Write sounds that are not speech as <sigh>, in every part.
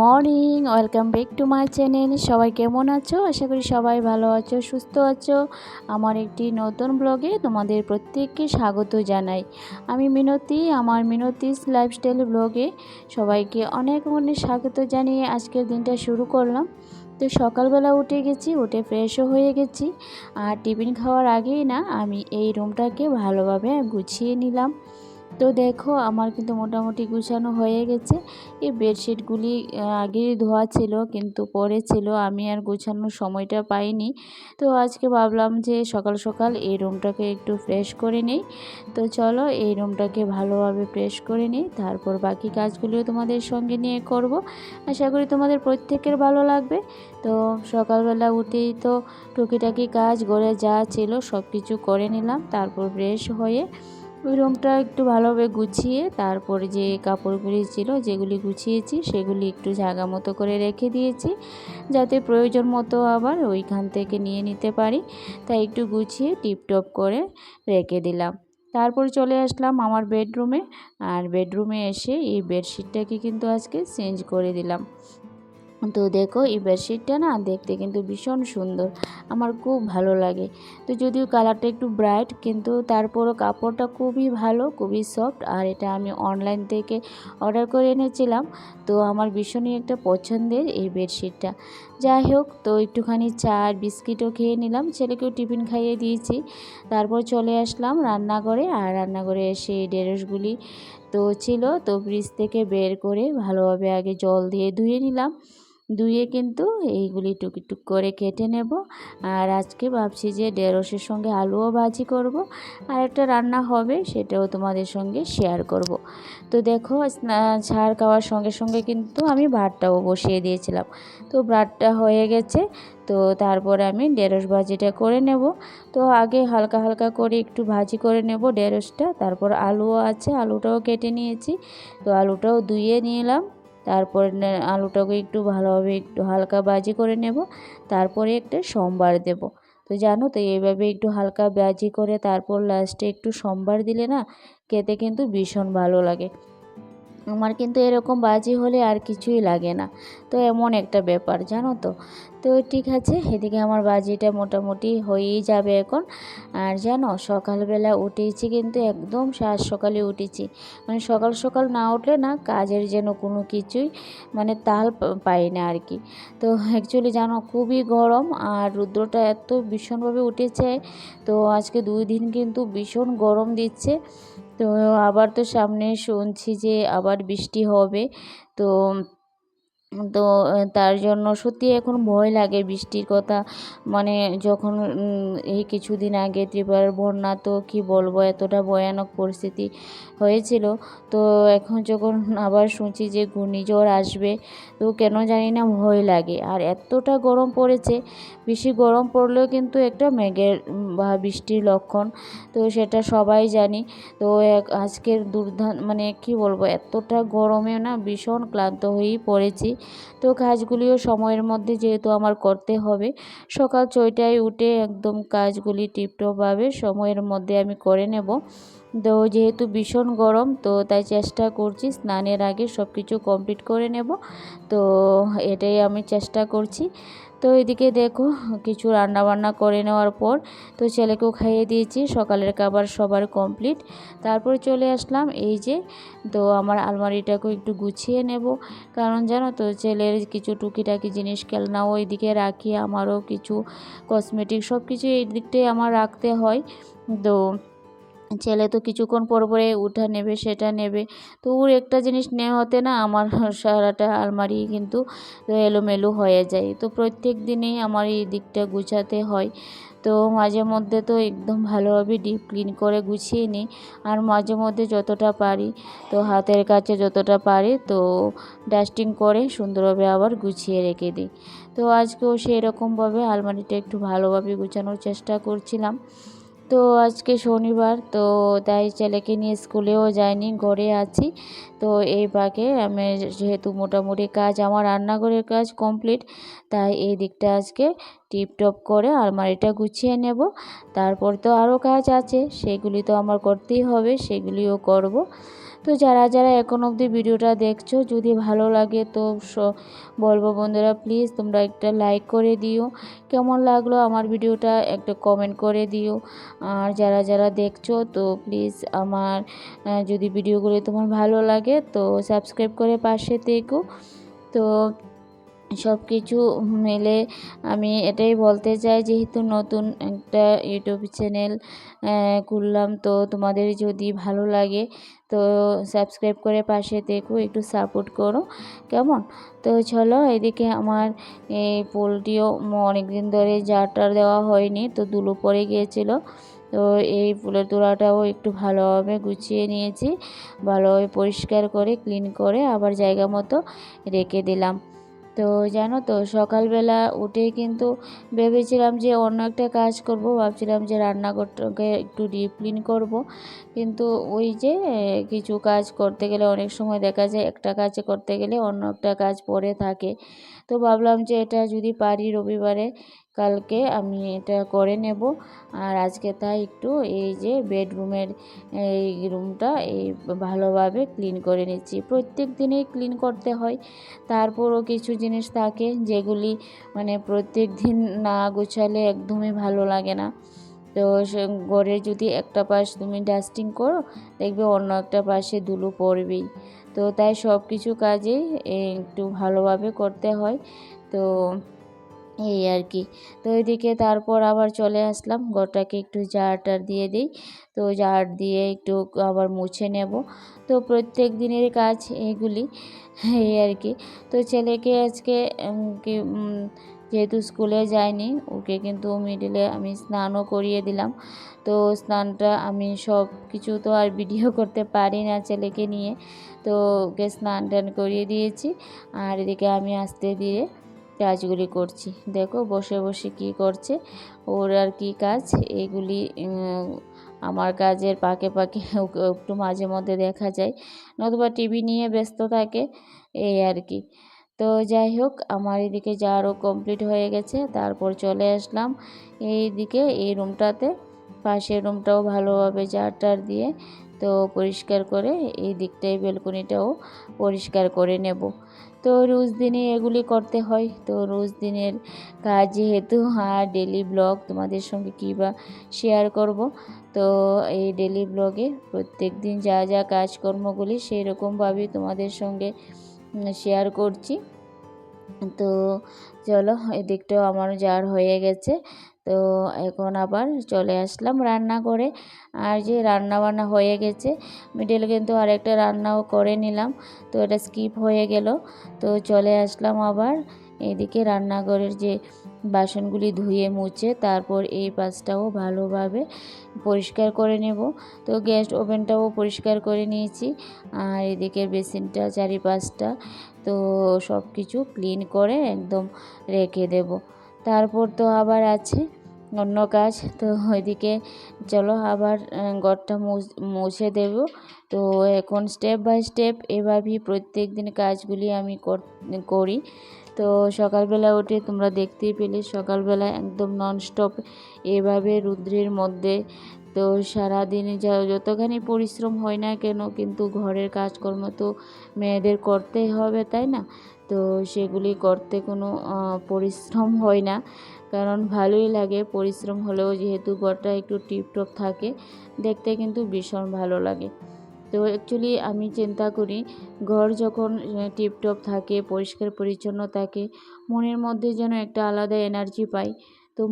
Morning, welcome back to my channel. সবাই কেমন আছো? আশা করি সবাই ভালো আছো, সুস্থ আছো। আমার একটি নতুন ব্লগে তোমাদের প্রত্যেককে স্বাগত জানাই। আমি মিনতি, আমার মিনতিস লাইফস্টাইল ব্লগে সবাইকে অনেক অনেক স্বাগত জানিয়ে আজকের দিনটা শুরু করলাম। তো সকালবেলা উঠে গেছি, উঠে ফ্রেশও হয়ে গেছি। আর টিফিন খাওয়ার আগেই না, আমি এই রুমটাকে ভালোভাবে গুছিয়ে নিলাম। তো দেখো, আমার কিন্তু মোটামুটি গুছানো হয়ে গেছে। এই বেডশিটগুলি আগেই ধোয়া ছিল, কিন্তু পরে ছিল, আমি আর গুছানোর সময়টা পাইনি। তো আজকে ভাবলাম যে সকাল সকাল এই রুমটাকে একটু ফ্রেশ করে নিই। তো চলো, এই রুমটাকে ভালোভাবে ফ্রেশ করে নিই। তারপর বাকি কাজগুলিও তোমাদের সঙ্গে নিয়ে করব। আশা করি তোমাদের প্রত্যেকের ভালো লাগবে। তো সকালবেলা উঠেই তো টুকিটাকি কাজ গড়ে যা ছিল সব কিছু করে নিলাম। তারপর ফ্রেশ হয়ে ওই রুমটা একটু ভালোভাবে গুছিয়ে তারপর যে কাপড়গুলি ছিল, যেগুলি গুছিয়েছি, সেগুলি একটু জায়গা মতো করে রেখে দিয়েছি। যাতে প্রয়োজন মতো আবার ওইখান থেকে নিয়ে নিতে পারি। তাই একটু গুছিয়ে টিপটপ করে রেখে দিলাম। তারপর চলে আসলাম আমার বেডরুমে। আর বেডরুমে এসে এই বেডশিটটাকে কিন্তু আজকে চেঞ্জ করে দিলাম। তো দেখো, এই বেডশিটটা না দেখতে কিন্তু ভীষণ সুন্দর। আমার খুব ভালো লাগে। তো যদিও কালারটা একটু ব্রাইট কিন্তু তারপরও কাপড়টা খুবই ভালো, খুবই সফট আর এটা আমি অনলাইন থেকে অর্ডার করে এনেছিলাম। তো আমার ভীষণই একটা পছন্দের এই বেডশিটটা যাই হোক, তো একটুখানি চা আর বিস্কিটও খেয়ে নিলাম। ছেলেকেও টিফিন খাইয়ে দিয়েছি। তারপর চলে আসলাম রান্নাঘরে, আর রান্নাঘরে এসে এই ড্রেসগুলি তো ছিল। তো ফ্রিজ থেকে বের করে ভালোভাবে আগে জল দিয়ে ধুয়ে নিলাম। ধুয়ে কিন্তু এইগুলি টুকটুক করে কেটে নেব। আর আজকে ভাবছি যে ঢেঁড়সের সঙ্গে আলুও ভাজি করব। আর একটা রান্না হবে সেটাও তোমাদের সঙ্গে শেয়ার করব। তো দেখো ছাড় খাওয়ার সঙ্গে সঙ্গে কিন্তু আমি ভাতটাও বসিয়ে দিয়েছিলাম। তো ভাতটা হয়ে গেছে, তো তারপরে আমি ঢেঁড়স ভাজিটা করে নেব। তো আগে হালকা হালকা করে একটু ভাজি করে নেব ঢেঁড়সটা। তারপর আলুও আছে, আলুটাও কেটে নিয়েছি। তো আলুটাও ধুয়ে নিলাম। তারপর আলুটাকে একটু ভালোভাবে একটু হালকা বাজি করে নেব, তারপরে একটা সোমবার দেব। তো জানো তো, এইভাবে একটু হালকা বাজি করে তারপর লাস্টে একটু সোমবার দিলে না খেতে কিন্তু ভীষণ ভালো লাগে। আমার কিন্তু এরকম বাজি হলে আর কিছুই লাগে না। তো এমন একটা ব্যাপার, জানো তো? তো ঠিক আছে, এদিকে আমার বাজিটা মোটামুটি হয়েই যাবে এখন। আর জানো, সকালবেলা উঠেছি কিন্তু একদম সাত সকালে উঠেছি। মানে সকাল সকাল না উঠলে না কাজের যেন কোনো কিছুই মানে তাল পাই না আর কি। তো অ্যাকচুয়ালি জানো, খুবই গরম আর রুদ্রটা এত ভীষণভাবে উঠেছে। তো আজকে দুই দিন কিন্তু ভীষণ গরম দিচ্ছে। তো আবার তো সামনে শুনছি যে আবার বৃষ্টি হবে। তো তো তার জন্য সত্যি এখন ভয় লাগে বৃষ্টির কথা। মানে যখন এই কিছুদিন আগে ত্রিপুরার বন্যা তো কী বলব, এতটা ভয়ানক পরিস্থিতি হয়েছিল। তো এখন যখন আবার শুনছি যে ঘূর্ণিঝড় আসবে, তো কেন জানি না ভয় লাগে। আর এতটা গরম পড়েছে, বেশি গরম পড়লেও কিন্তু একটা মেঘের বা বৃষ্টির লক্ষণ। তো সেটা সবাই জানি। তো আজকের দুর্ধান মানে কি বলব, এতটা গরমে না ভীষণ ক্লান্ত হয়েই পড়েছি। তো কাজগুলিও সময়ের মধ্যে যেহেতু আমার করতে হবে, সকাল ছয়টায় উঠে একদম কাজগুলি টিপটপভাবে সময়ের মধ্যে আমি করে নেব। তো যেহেতু ভীষণ গরম, তো তাই চেষ্টা করছি স্নানের আগে সব কিছু কমপ্লিট করে নেব। তো এটাই আমি চেষ্টা করছি। তো এদিকে দেখো, কিছু রান্না বান্না করে নেওয়ার পর তো ছেলেকেও খাইয়ে দিয়েছি, সকালের খাবার সবার কমপ্লিট। তারপর চলে আসলাম, এই যে তো আমার আলমারিটাকেও একটু গুছিয়ে নেব। কারণ জানো তো, ছেলের কিছু টুকিটাকি জিনিস খেলনা ওই দিকে রাখি, আমারও কিছু কসমেটিক সব কিছু এই দিকটাই আমার রাখতে হয়। তো ছেলে তো কিছুক্ষণ পর পরে উঠা নেবে, সেটা নেবে। তো ওর একটা জিনিস নেওয়াতে না আমার <laughs> সারাটা আলমারি কিন্তু এলোমেলো হয়ে যায়। তো প্রত্যেক দিনেই আমার এই দিকটা গুছাতে হয়। তো মাঝে মধ্যে তো একদম ভালোভাবে ডিপ ক্লিন করে গুছিয়ে নিই। আর মাঝে মধ্যে যতটা পারি, তো হাতের কাছে যতটা পারি, তো ডাস্টিং করে সুন্দরভাবে আবার গুছিয়ে রেখে দিই। তো আজকেও সেই রকমভাবে আলমারিটা একটু ভালোভাবে গুছানোর চেষ্টা করছিলাম। তো আজকে শনিবার, তো তাই ছেলেকে নিয়ে স্কুলেও যায়নি ঘরে আছি। তো এই পাকে আমি যেহেতু মোটামুটি কাজ, আমার রান্নাঘরের কাজ কমপ্লিট, তাই এই দিকটা আজকে টিপটপ করে আলমারিটা গুছিয়ে নেব। তারপর তো আরও কাজ আছে, সেগুলি তো আমার করতেই হবে, সেগুলিও করব। তো যারা যারা এখন অবধি ভিডিওটা দেখছ, যদি ভালো লাগে তো বলব বন্ধুরা প্লিজ তোমরা একটা লাইক করে দিও। কেমন লাগল আমার ভিডিওটা একটা কমেন্ট করে দিও। আর যারা যারা দেখছ তো প্লিজ আমার যদি ভিডিওগুলো তোমার ভালো লাগে তো সাবস্ক্রাইব করে পাশে দেখো তো সব কিছু মেলে আমি এটাই বলতে চাই, যেহেতু নতুন একটা ইউটিউব চ্যানেল খুললাম, তো তোমাদের যদি ভালো লাগে, তো সাবস্ক্রাইব করে পাশে দেখো একটু সাপোর্ট করো, কেমন? তো চলো, এদিকে আমার এই পোলট্রিও অনেক দিন ধরে জারটার দেওয়া হয়নি, তো দুলো পড়ে গিয়েছিল, তো এই ফুলের তোড়াটাও একটু ভালোভাবে গুছিয়ে নিয়েছি, ভালোভাবে পরিষ্কার করে ক্লিন করে, আবার জায়গা মতো রেখে দিলাম। তো জানো তো, সকালবেলা উঠে কিন্তু ভেবেছিলাম যে অন্য একটা কাজ করব, ভাবছিলাম যে রান্নাঘরটাকে একটু ডিপ ক্লিন করব। কিন্তু ওই যে, কিছু কাজ করতে গেলে অনেক সময় দেখা যায় একটা কাজ করতে গেলে অন্য একটা কাজ পরে থাকে। তো ভাবলাম যে এটা যদি পারি রবিবারে, কালকে আমি এটা করে নেব। আর আজকে তাই একটু এই যে বেডরুমের, এই রুমটা এই ভালোভাবে ক্লিন করে নিচ্ছি। প্রত্যেক দিনেই ক্লিন করতে হয়, তারপরও কিছু জিনিস থাকে যেগুলি মানে প্রত্যেক দিন না গোছালে একদমই ভালো লাগে না। তো ঘরে যদি একটা পাশ তুমি ডাস্টিং করো, দেখবে অন্য একটা পাশে ধুলো পড়বেই। তো তাই সব কিছু কাজেই একটু ভালোভাবে করতে হয়। তো এই আর কি। তো এদিকে তারপর আবার চলে আসলাম, গোটাকে একটু জারটার দিয়ে দিই। তো জার দিয়ে একটু আবার মুছে নেব। তো প্রত্যেক দিনের কাজ এইগুলি এই আর কি। তো ছেলেকে আজকে কি যেহেতু স্কুলে যায়নি ওকে কিন্তু মিডিলে আমি স্নানও করিয়ে দিলাম। তো স্নানটা আমি সব কিছু তো আর ভিডিও <laughs> করতে পারি না ছেলেকে নিয়ে। তো ওকে স্নান টান করিয়ে দিয়েছি আর এদিকে আমি আসতে দিয়ে কাজগুলি করছি। দেখো বসে বসে কি করছে, ওর আর কি কাজ? এগুলি আমার কাজের পাকে পাকে <laughs> একটু মাঝে মধ্যে দেখা যায়। নতুবা টিভি নিয়ে ব্যস্ত থাকে, এই আর কি। তো যাই হোক, আমার এদিকে যারও কমপ্লিট হয়ে গেছে। তারপর চলে আসলাম এই দিকে এই রুমটাতে পাশের রুমটাও ভালোভাবে জারটার দিয়ে তো পরিষ্কার করে এই দিকটাই বেলকনিটাও পরিষ্কার করে নেব। তো রোজ দিনে এগুলি করতে হয়। তো রোজ দিনের কাজ যেহেতু, আর ডেলি ব্লগ তোমাদের সঙ্গে কী বা শেয়ার করব? তো এই ডেলি ব্লগে প্রত্যেক দিন যা যা কাজকর্মগুলি সেই রকমভাবেই তোমাদের সঙ্গে শেয়ার করছি। তো চলো, এদিকটাও আমার জার হয়ে গেছে। তো এখন আবার চলে আসলাম রান্না করে। আর যে রান্না বান্না হয়ে গেছে মিডল কিন্তু আরেকটা রান্নাও করে নিলাম। তো এটা স্কিপ হয়ে গেল। তো চলে আসলাম আবার এদিকে রান্নাঘরের যে বাসনগুলি ধুয়ে মুছে তারপর এই পাশটাও ভালোভাবে পরিষ্কার করে নেব। তো গ্যাস ওভেনটাও পরিষ্কার করে নিয়েছি। আর এদিকে বেসিনটা, চারিপাশটা, তো সব কিছু ক্লিন করে একদম রেখে দেব। তারপর তো আবার আছে অন্য কাজ। তো ওইদিকে চলো আবার ঘরটা মুছ- দেব। তো এখন স্টেপ বাই স্টেপ এভাবেই প্রত্যেক দিন কাজগুলি আমি করি। তো সকালবেলা উঠে তোমরা দেখতেই পেলে, সকালবেলা একদম ননস্টপ এভাবে রুদ্রের মধ্যে। তো সারাদিনে যা, যতখানি পরিশ্রম হয় না কেন, কিন্তু ঘরের কাজকর্ম তো মেয়েদের করতেই হবে, তাই না? তো সেগুলি করতে কোনো পরিশ্রম হয় না। কারণ ভালোই লাগে, পরিশ্রম হলেও যেহেতু ঘরটা একটু টিপটপ থাকে, দেখতে কিন্তু ভীষণ ভালো লাগে। তো অ্যাকচুয়ালি আমি চিন্তা করি, ঘর যখন টিপটপ থাকে, পরিষ্কার পরিচ্ছন্ন থাকে, মনের মধ্যে যেন একটা আলাদা এনার্জি পাই। তো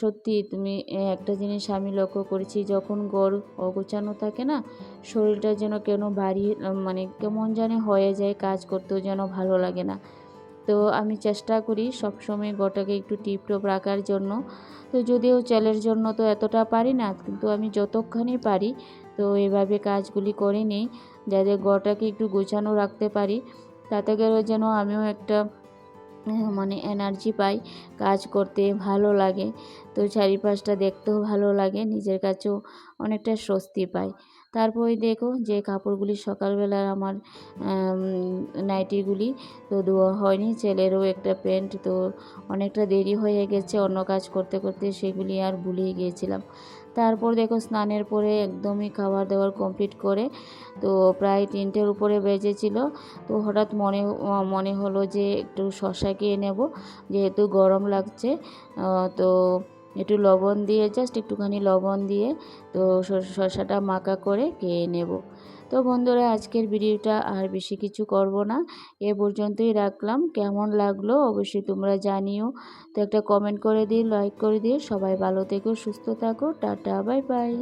সত্যি তুমি একটা জিনিস আমি লক্ষ্য করেছি, যখন ঘর অগোছানো থাকে না, শরীরটা যেন কেন ভারী মানে কেমন যেন হয়ে যায়, কাজ করতেও যেন ভালো লাগে না। তো আমি চেষ্টা করি সবসময় গোটাকে একটু টিপটপ রাখার জন্য। তো যদিও চ্যালের জন্য তো এতটা পারি না কিন্তু আমি যতক্ষণই পারি তো এভাবে কাজগুলি করে নিই যাতে গোটাকে একটু গোছানো রাখতে পারি। তাতে করে যেন আমিও একটা মানে এনার্জি পাই কাজ করতে ভালো লাগে। তো চারিপাশটা দেখতেও ভালো লাগে নিজের কাছেও অনেকটা স্বস্তি পাই। তারপরে দেখো যে কাপড়গুলি সকালবেলার আমার আম, নাইটিগুলি তো ধোয়া হয়নি। ছেলেরও একটা প্যান্ট তো অনেকটা দেরি হয়ে গেছে, অন্য কাজ করতে করতে সেগুলি আর ভুলেই গিয়েছিলাম। তারপর দেখো স্নানের পরে একদমই খাবার দাবার কমপ্লিট করে তো প্রায় তিনটের উপরে বেজেছিল তো হঠাৎ মনে মনে হলো যে একটু শশা খেয়ে নেব, যেহেতু গরম লাগছে। তো একটু লবণ দিয়ে জাস্ট একটুখানি লবণ দিয়ে তো শস- শসাটা মাখা করে খেয়ে নেব। তো বন্ধুরা, আজকের ভিডিওটা আর বেশি কিছু করব না। এ পর্যন্তই রাখলাম। কেমন লাগল অবশ্যই তোমরা জানিও। তো একটা কমেন্ট করে দিয়ে লাইক করে দিয়ে সবাই ভালো থেকো, সুস্থ থাকো। Tata bye bye